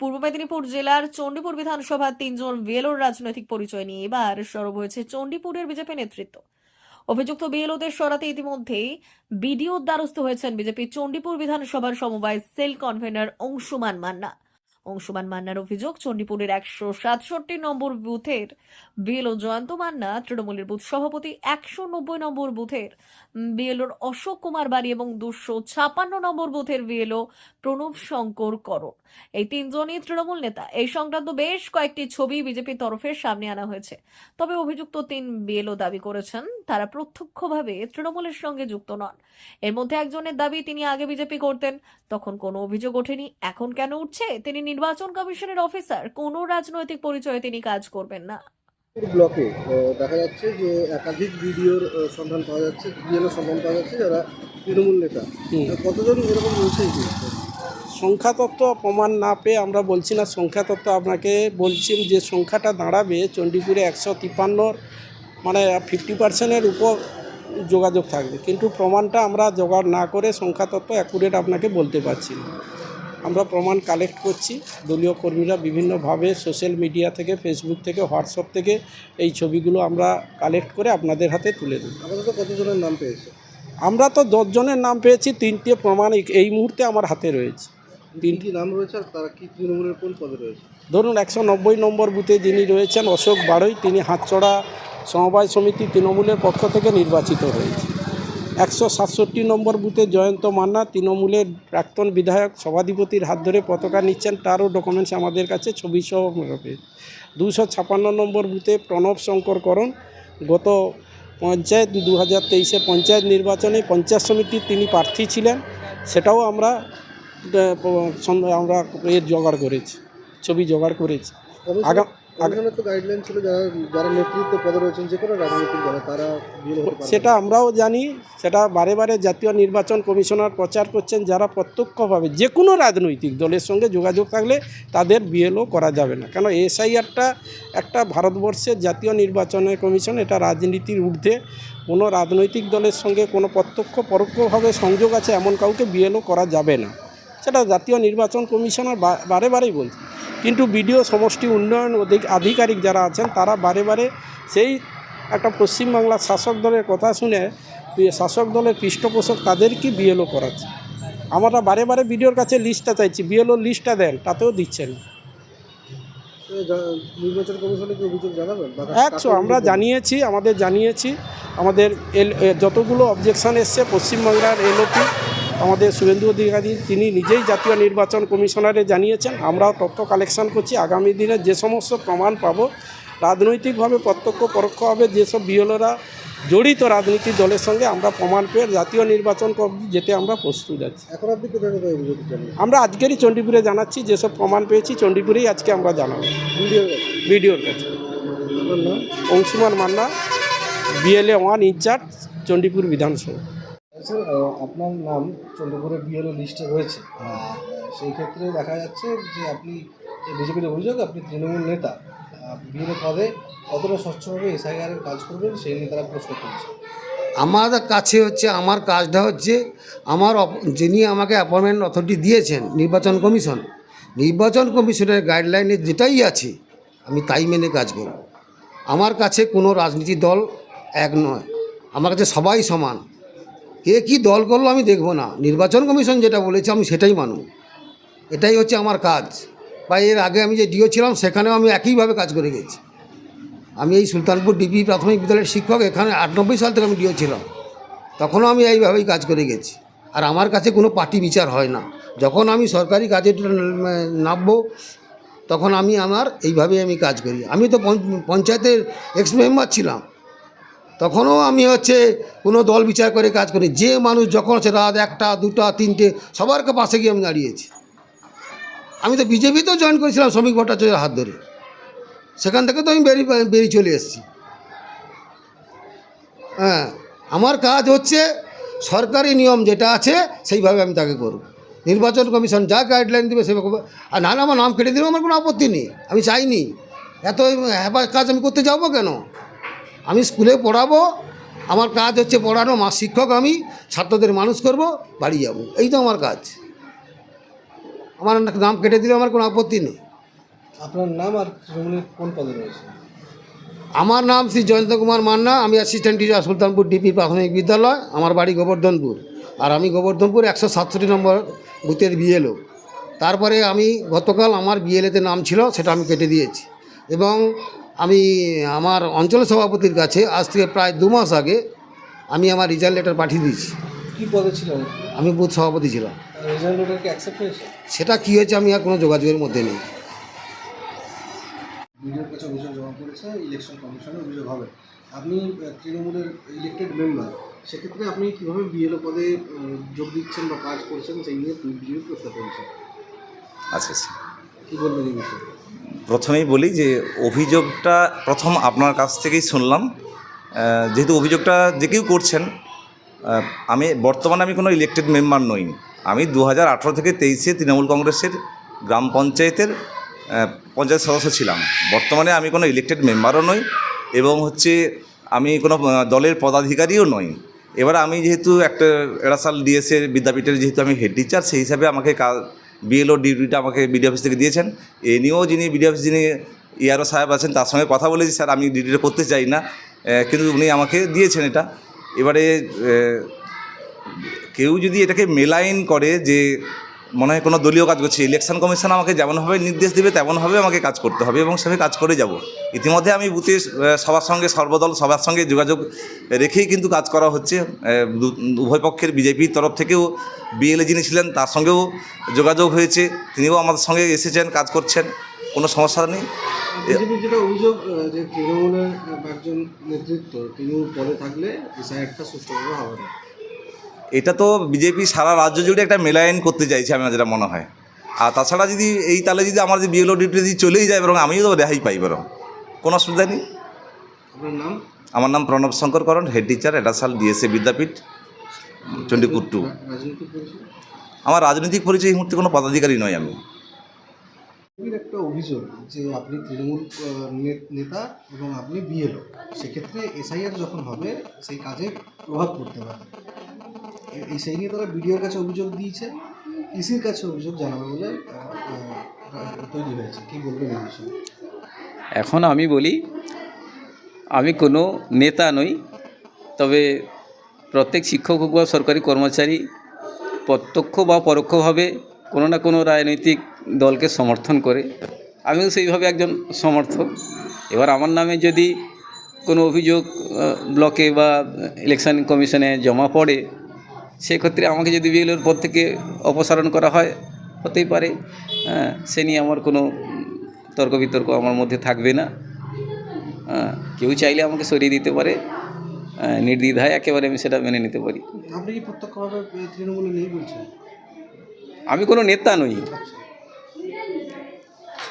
পূর্ব মেদিনীপুর জেলার চণ্ডীপুর বিধানসভার তিনজন বিএলওর রাজনৈতিক পরিচয় নিয়ে এবার সরব হয়েছে চণ্ডীপুরের বিজেপি নেতৃত্ব। অভিযুক্ত বিএলওদের সরাতে ইতিমধ্যেই বিডিওর দ্বারস্থ হয়েছেন বিজেপি চণ্ডীপুর বিধানসভার সমবায় সেল কনভেনার অংশুমান মান্না। অংশুমান মান্নার অভিযোগ, চণ্ডীপুরের একশো সাতষট্টি নম্বর বুথের বিএলও জয়ন্ত মান্না, তৃণমূলের বুথ সভাপতি, একশো নব্বই নম্বর বুথের বিএলওর অশোক কুমার বাড়ি এবং দুশো ছাপান্ন নম্বর বুথের বিএলও প্রণব শঙ্কর করণ। এই তিনজনই তৃণমূল নেতা। এই সংক্রান্ত বেশ কয়েকটি ছবি বিজেপির তরফে সামনে আনা হয়েছে। তবে অভিযুক্ত তিন বিএলও দাবি করেছেন, তারা প্রত্যক্ষভাবে তৃণমূলের সঙ্গে যুক্ত নন। এর মধ্যে একজনের দাবি, তিনি আগে বিজেপি করতেন, তখন কোনো অভিযোগ ওঠেনি, এখন কেন উঠছে? তিনি নির্বাচন কমিশনের অফিসার কোনো রাজনৈতিক পরিচয়ে তিনি কাজ করবেন না। ব্লকে দেখা যাচ্ছে যে একাধিক ভিডিওর সন্ধান পাওয়া যাচ্ছে বিএলও সন্ধান পাওয়া যাচ্ছে যারা তৃণমূল নেতা। কতজন এরকম রয়েছে? সংখ্যাতত্ত্ব প্রমাণ না পেয়ে আমরা বলছি না সংখ্যাতত্ত্ব আপনাকে বলছি যে সংখ্যাটা দাঁড়াবে চণ্ডীপুরে একশো তিপ্পান্নর মানে ফিফটি পার্সেন্টের উপর যোগাযোগ থাকবে। কিন্তু প্রমাণটা আমরা জোগাড় না করে সংখ্যাতত্ত্ব অ্যাকুরেট আপনাকে বলতে পারছি না। আমরা প্রমাণ কালেক্ট করছি। দলীয় কর্মীরা বিভিন্নভাবে সোশ্যাল মিডিয়া থেকে ফেসবুক থেকে হোয়াটসঅ্যাপ থেকে এই ছবিগুলো আমরা কালেক্ট করে আপনাদের হাতে তুলে দেব আপাতত কতজনের নাম পেয়েছে? আমরা তো দশজনের নাম পেয়েছি তিনটে প্রমাণ এই- মুহূর্তে আমার হাতে রয়েছে। তিনটি নাম রয়েছে আর তারা কি তৃণমূলের কোন পদে রয়েছে? ধরুন একশো নব্বই নম্বর বুথে যিনি রয়েছেন অশোক বাড়ই তিনি হাতচড়া সমবায় সমিতি তৃণমূলের পক্ষ থেকে নির্বাচিত হয়েছে একশো সাতষট্টি নম্বর বুথে জয়ন্ত মান্না তৃণমূলের প্রাক্তন বিধায়ক সভাধিপতির হাত ধরে পতাকা নিচ্ছেন। তারও ডকুমেন্টস আমাদের কাছে ছবি সহ রয়েছে। দুশো ছাপান্ন নম্বর বুথে প্রণব শঙ্কর করণ। গত পঞ্চায়েত দু হাজার তেইশে পঞ্চায়েত নির্বাচনে পঞ্চায়েত সমিতির তিনি প্রার্থী ছিলেন। সেটাও আমরা আমরা এর জোগাড় করেছি ছবি জোগাড় করেছি। আগা- কমিশনের তো গাইডলাইন ছিল যারা যারা নেতৃত্ব পদে রয়েছেন যে কোনো রাজনৈতিক দলে তারা সেটা আমরাও জানি সেটা বারে বারে জাতীয় নির্বাচন কমিশনার প্রচার করছেন যারা প্রত্যক্ষভাবে যে কোনো রাজনৈতিক দলের সঙ্গে যোগাযোগ থাকলে তাদের বিএলও করা যাবে না। কেন এসআইআরটা একটা ভারতবর্ষের জাতীয় নির্বাচনের কমিশন এটা রাজনীতির ঊর্ধ্বে। কোনো রাজনৈতিক দলের সঙ্গে কোনো প্রত্যক্ষ পরোক্ষভাবে সংযোগ আছে এমন কাউকে বিএলও করা যাবে না। সেটা জাতীয় নির্বাচন কমিশনার বারে বারেই বলছে। কিন্তু বিডিও সমষ্টি উন্নয়ন অধিক- আধিকারিক যারা আছেন তারা বারে বারে সেই একটা পশ্চিমবাংলার শাসক দলের কথা শুনে শাসক দলের পৃষ্ঠপোষক তাদেরকে বিএলও করাচ্ছে। আমরা বারে বারে বিডিওর কাছে লিস্টটা চাইছি বিএলও লিস্টটা দেন তাতেও দিচ্ছেন তো যা- নির্বাচন কমিশনে কি অভিযোগ জানাবেন? একশো আমরা জানিয়েছি আমাদের জানিয়েছি আমাদের এল এ, যতগুলো অবজেকশান এসছে পশ্চিমবাংলার এলওপি আমাদের শুভেন্দু অধিকারী তিনি নিজেই জাতীয় নির্বাচন কমিশনারে জানিয়েছেন আমরাও তথ্য কালেকশন করছি আগামী দিনে যে সমস্ত প্রমাণ পাবো রাজনৈতিকভাবে প্রত্যক্ষ পরোক্ষভাবে যেসব বিএলরা জড়িত রাজনীতি দলের সঙ্গে আমরা প্রমাণ পেয়ে জাতীয় নির্বাচন যেতে আমরা প্রস্তুত আছি। এখন আমরা আজকেরই চণ্ডীপুরে জানাচ্ছি যেসব প্রমাণ পেয়েছি চণ্ডীপুরেই আজকে আমরা জানাব। ভিডিওর কাছে। Anshuman Manna BLA one incharge Chandipur বিধানসভা। স্যার আপনার নাম চন্দ্রপুরের বিএলও লিস্টে রয়েছে। সেই ক্ষেত্রে দেখা যাচ্ছে যে আপনি বিজেপির অভিযোগ আপনি তৃণমূল নেতা বিএলও পদে কতটা স্বচ্ছভাবে এসআইআরের কাজ করবেন সেই নিয়ে তারা প্রশ্ন করছে। আমার কাছে হচ্ছে আমার কাজটা হচ্ছে আমার যিনি আমাকে অ্যাপয়েন্টমেন্ট অথরিটি দিয়েছেন নির্বাচন কমিশন নির্বাচন কমিশনের গাইডলাইনে যেটাই আছে আমি তাই মেনে কাজ করব। আমার কাছে কোনো রাজনীতি দল এক নয়। আমার কাছে সবাই সমান। কে কী দল করল আমি দেখব না। নির্বাচন কমিশন যেটা বলেছে আমি সেটাই মানু এটাই হচ্ছে আমার কাজ। বা এর আগে আমি যে ডিও ছিলাম সেখানেও আমি একইভাবে কাজ করে গেছি। আমি এই সুলতানপুর ডিপি প্রাথমিক বিদ্যালয়ের শিক্ষক, এখানে আটানব্বই সাল থেকে আমি ডিও ছিলাম। তখনও আমি এইভাবেই কাজ করে গেছি। আর আমার কাছে কোনো পার্টি বিচার হয় না। যখন আমি সরকারি কাজে নামবো, তখন আমি আমার এইভাবেই আমি কাজ করি। আমি তো পঞ্চ- পঞ্চায়েতের এক্স মেম্বার ছিলাম। তখনও আমি হচ্ছে কোনো দল বিচার করে কাজ করি। যে মানুষ যখন হচ্ছে রাত একটা, দুটা, তিনটে, সবারকে পাশে গিয়ে আমি দাঁড়িয়েছি। আমি তো বিজেপিতেও জয়েন করেছিলাম শ্রমিক ভট্টাচার্যের হাত ধরে। সেখান থেকে তো আমি বেরিয়ে বেরিয়ে চলে এসেছি। হ্যাঁ আমার কাজ হচ্ছে সরকারি নিয়ম যেটা আছে সেইভাবে আমি তাকে করব। নির্বাচন কমিশন যা গাইডলাইন দেবে সেভাবে আর নাহলে আমার নাম কেটে দিলেও আমার কোনো আপত্তি নেই। আমি চাইনি। এত হ্যাপা কাজ আমি করতে যাব কেন? আমি স্কুলে পড়াবো আমার কাজ হচ্ছে পড়ানো মা শিক্ষক আমি ছাত্রদের মানুষ করব বাড়ি যাব। এই তো আমার কাজ। আমার নাম কেটে দিলে আমার কোনো আপত্তি নেই। আপনার নাম আর তৃণমূলের কোন পদে রয়েছে? আমার নাম শ্রী জয়ন্ত কুমার মান্না আমি অ্যাসিস্ট্যান্ট টিচার সুলতানপুর ডিপি প্রাথমিক বিদ্যালয় আমার বাড়ি গোবর্ধনপুর। আর আমি গোবর্ধনপুর একশো সাতষট্টি নম্বর বুথের বিএলও তারপরে আমি গতকাল আমার বিএলএতে নাম ছিল সেটা আমি কেটে দিয়েছি। এবং আমি আমার অঞ্চল সভাপতির কাছে আজ থেকে প্রায় দু মাস আগে আমি আমার রিজাল্ট লেটার পাঠিয়ে দিয়েছি। কি পদে ছিলেন? আমি বুথ সভাপতি ছিলাম। রেজাল্ট লেটার কি অ্যাকসেপ্ট হয়েছে? সেটা কী হয়েছে আমি আর কোনো যোগাযোগের মধ্যে নেই। বিডিওর কাছে অভিযোগ জমা করেছে ইলেকশন কমিশনে অভিযোগ হবে। আপনি তৃণমূলের ইলেক্টেড মেম্বার সেক্ষেত্রে আপনি কীভাবে বিএলও পদে যোগ দিচ্ছেন বা কাজ করছেন সেই নিয়ে বিডিও প্রশ্ন করেছেন আচ্ছা আচ্ছা। কী বলবেন এই বিষয়ে? প্রথমেই বলি যে অভিযোগটা প্রথম আপনার কাছ থেকেই শুনলাম। যেহেতু অভিযোগটা যে কেউ করছেন আমি বর্তমানে আমি কোনো ইলেকটেড মেম্বার নই। আমি দু হাজার আঠেরো থেকে তেইশে তৃণমূল কংগ্রেসের গ্রাম পঞ্চায়েতের পঞ্চায়েত সদস্য ছিলাম। বর্তমানে আমি কোনো ইলেকটেড মেম্বারও নই এবং হচ্ছে আমি কোনো দলের পদাধিকারীও নই। এবার আমি যেহেতু একটা এরাসাল ডিএসএ বিদ্যাপীঠের যেহেতু আমি হেড টিচার সেই হিসাবে আমাকে বিএলও ডিউটিটা আমাকে বিডি অফিস থেকে দিয়েছেন। এ নিয়েও যিনি বিডি অফিস যিনি ইয়ারও সাহেব আছেন, তার সঙ্গে কথা বলেছি, স্যার, আমি ডিউটিটা করতে চাই না। কিন্তু উনি আমাকে দিয়েছেন এটা। এবারে কেউ যদি এটাকে মেলাইন করে যে মনে হয় কোনো দলীয় কাজ করছি। ইলেকশন কমিশন আমাকে যেমনভাবে নির্দেশ দেবে তেমনভাবে আমাকে কাজ করতে হবে এবং সেভাবে কাজ করে যাব। ইতিমধ্যে আমি বুথে সবার সঙ্গে সর্বদল, সবার সঙ্গে যোগাযোগ রেখেই কিন্তু কাজ করা হচ্ছে। উভয় পক্ষের বিজেপির তরফ থেকেও বিএলএ যিনি ছিলেন, তার সঙ্গেও যোগাযোগ হয়েছে। তিনিও আমাদের সঙ্গে এসেছেন, কাজ করছেন, কোনো সমস্যা নেই। তৃণমূলের একজন নেতৃত্ব থাকলে সুষ্ঠুভাবে হবে না। এটা তো বিজেপি সারা রাজ্য জুড়ে একটা মেলায়ন করতে চাইছে আমার যেটা মনে হয়। আর তাছাড়া যদি এই তাহলে যদি আমার যদি বিএলও ডিউটি যদি চলেই যায় বরং আমিও তো রেহাই পাই বরং। কোনো অসুবিধা নেই। নাম? আমার নাম প্রণব শঙ্কর করণ হেড টিচার এডাসাল ডিএসএ বিদ্যাপীঠ চণ্ডীপুর টু আমার রাজনৈতিক পরিচয় এই মুহূর্তে কোনো পদাধিকারী নয় আমি। একটা অভিযোগ যে আপনি তৃণমূল নেতা এবং আপনি বিএলও সেক্ষেত্রে এসআইআর যখন হবে সেই কাজে প্রভাব পড়তে পারে। এই সেই নিয়ে তারা বিডিওর কাছে অভিযোগ দিয়েছে, ইসির কাছে অভিযোগ জানাবে বলে তৈরি হয়েছে। কি বলবেন এই বিষয়ে? এখন আমি বলি, আমি কোনো নেতা নই, তবে প্রত্যেক শিক্ষক হোক বা সরকারি কর্মচারী প্রত্যক্ষ বা পরোক্ষভাবে কোনো না কোনো রাজনৈতিক দলকে সমর্থন করে। আমিও সেইভাবে একজন সমর্থক। এবার আমার নামে যদি কোনো অভিযোগ ব্লকে বা ইলেকশন কমিশনে জমা পড়ে সেক্ষেত্রে আমাকে যদি বিএলওর পদ থেকে অপসারণ করা হয় হতেই পারে। সে নিয়ে আমার কোনো তর্ক বিতর্ক আমার মধ্যে থাকবে না। কেউ চাইলে আমাকে সরিয়ে দিতে পারে। নির্দ্বিধায় একেবারে আমি সেটা মেনে নিতে পারি। আপনি কি প্রত্যক্ষভাবে তৃণমূলে নেই বলছেন? আমি কোনো নেতা নই।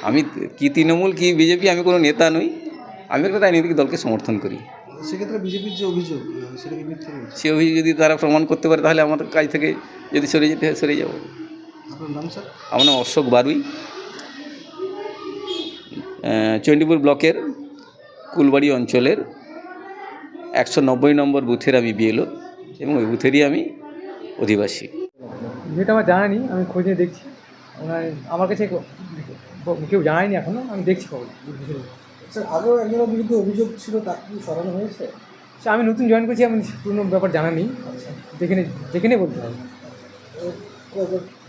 আমি কি তৃণমূল কি বিজেপি আমি কোনো নেতা নই। আমি একটা রাজনৈতিক দলকে সমর্থন করি। সেক্ষেত্রে বিজেপির যে অভিযোগ আহ, সেটা কি মিথ্যে সে অভিযোগ যদি তারা প্রমাণ করতে পারে তাহলে আমার কাজ থেকে যদি সরে যেতে হয় সরে যাব। আপনার নাম স্যার? আমার নাম অশোক বারুই। চণ্ডীপুর ব্লকের কুলবাড়ি অঞ্চলের একশো নব্বই নম্বর বুথের আমি বিএলও এবং ওই বুথেরই আমি অধিবাসী। যেটা আমার জানা নেই আমি খোঁজ নিয়ে দেখছি। ওনার আমার কাছে কেউ জানায়নি এখনও আমি দেখছি খবর। স্যার আরও একজনের বিরুদ্ধে অভিযোগ ছিল কি সরানো হয়েছে? আচ্ছা আমি নতুন জয়েন করছি আমি পুরনো ব্যাপার জানা নেই। দেখে নে দেখে নে বলতে হবে।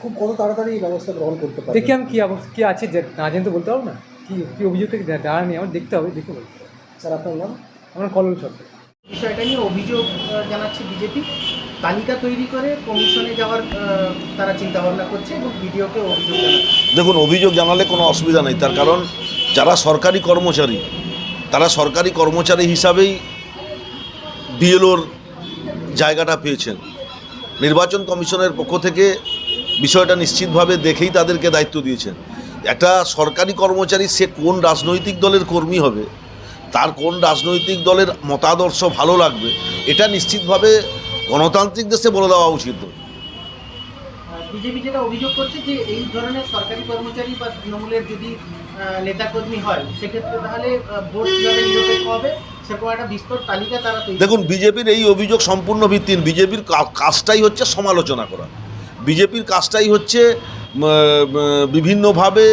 খুব কত তাড়াতাড়ি ব্যবস্থা গ্রহণ করতে পারে দেখি আমি কী অবস্থা কী আছে যে না জানতে বলতে পারব না? কী কী অভিযোগ থেকে জানা নেই আমার দেখতে হবে দেখে বলতে হবে। স্যার আপনার নাম? আমার কলল সরকার। বিষয়টা নিয়ে অভিযোগ জানাচ্ছে বিজেপি। তালিকা তৈরি করে কমিশনে যাওয়ার তারা চিন্তা ভাবনা করছে এবং বিডিওকে অভিযোগ জানাচ্ছে। দেখুন অভিযোগ জানালে কোনো অসুবিধা নেই। তার কারণ যারা সরকারি কর্মচারী, তারা সরকারি কর্মচারী হিসাবেই বিএলওর জায়গাটা পেয়েছেন। নির্বাচন কমিশনের পক্ষ থেকে বিষয়টা নিশ্চিতভাবে দেখেই তাদেরকে দায়িত্ব দিয়েছেন। একটা সরকারি কর্মচারী, সে কোন রাজনৈতিক দলের কর্মী হবে, তার কোন রাজনৈতিক দলের মতাদর্শ ভালো লাগবে, এটা নিশ্চিতভাবে গণতান্ত্রিক দেশে বলে দেওয়া উচিত। বিজেপি যেটা অভিযোগ করছে যে এই ধরনের সরকারি কর্মচারী বা তৃণমূলের যদি দেখুন, বিজেপির এই অভিযোগ সম্পূর্ণ ভিত্তিহীন। বিজেপির কাজটাই হচ্ছে সমালোচনা করা। বিজেপির কাজটাই হচ্ছে বিভিন্নভাবে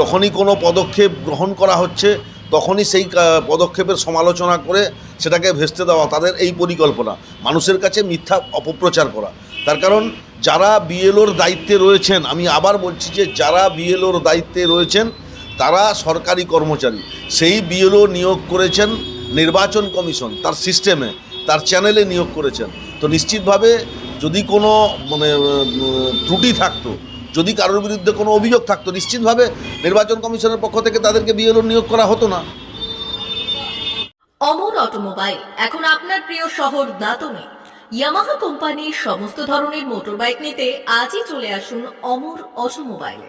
যখনই কোনো পদক্ষেপ গ্রহণ করা হচ্ছে, তখনই সেই পদক্ষেপের সমালোচনা করে সেটাকে ভেস্তে দেওয়া তাদের এই পরিকল্পনা। মানুষের কাছে মিথ্যা অপপ্রচার করা। তার কারণ, যারা বিএলওর দায়িত্বে রয়েছেন, আমি আবার বলছি যে যারা বিএলওর দায়িত্বে রয়েছেন তারা সরকারি কর্মচারী। সেই বিএলও নিয়োগ করেছেন নির্বাচন কমিশন, তার সিস্টেমে তার চ্যানেলে নিয়োগ করেছেন। তো নিশ্চিতভাবে যদি কোনো মানে ত্রুটি থাকতো, যদি কারোর বিরুদ্ধে কোনো অভিযোগ থাকতো, নিশ্চিতভাবে নির্বাচন কমিশনের পক্ষ থেকে তাদেরকে বিএলও নিয়োগ করা হতো না। অমর অটোমোবাইল, এখন আপনার প্রিয় শহর দাতনে। ইয়ামাহা কোম্পানির সমস্ত ধরনের মোটরবাইক নিতে আজই চলে আসুন অমর অটোমোবাইলে।